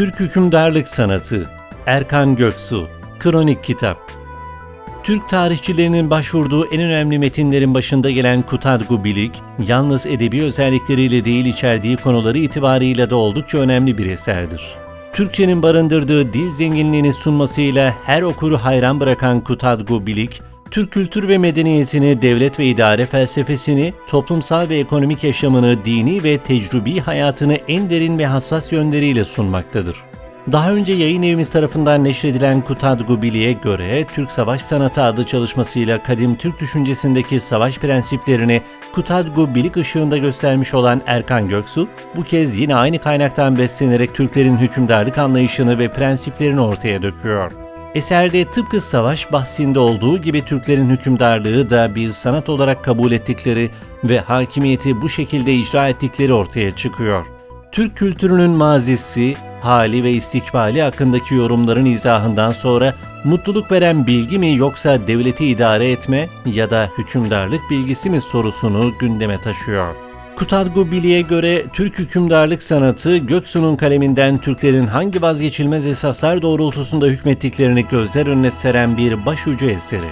Türk Hükümdarlık Sanatı Erkan Göksu Kronik Kitap Türk tarihçilerinin başvurduğu en önemli metinlerin başında gelen Kutadgu Bilik, yalnız edebi özellikleriyle değil içerdiği konuları itibarıyla da oldukça önemli bir eserdir. Türkçenin barındırdığı dil zenginliğini sunmasıyla her okuru hayran bırakan Kutadgu Bilik, Türk kültür ve medeniyetini, devlet ve idare felsefesini, toplumsal ve ekonomik yaşamını, dini ve tecrübi hayatını en derin ve hassas yönleriyle sunmaktadır. Daha önce yayın evimiz tarafından neşredilen Kutadgu Bili'ye göre Türk Savaş Sanatı adlı çalışmasıyla kadim Türk düşüncesindeki savaş prensiplerini Kutadgu Bilik ışığında göstermiş olan Erkan Göksu, bu kez yine aynı kaynaktan beslenerek Türklerin hükümdarlık anlayışını ve prensiplerini ortaya döküyor. Eserde tıpkı savaş bahsinde olduğu gibi Türklerin hükümdarlığı da bir sanat olarak kabul ettikleri ve hakimiyeti bu şekilde icra ettikleri ortaya çıkıyor. Türk kültürünün mazisi, hali ve istikbali hakkındaki yorumların izahından sonra mutluluk veren bilgi mi yoksa devleti idare etme ya da hükümdarlık bilgisi mi sorusunu gündeme taşıyor. Kutadgu Bili'ye göre Türk hükümdarlık sanatı Göksu'nun kaleminden Türklerin hangi vazgeçilmez esaslar doğrultusunda hükmettiklerini gözler önüne seren bir başucu eseri.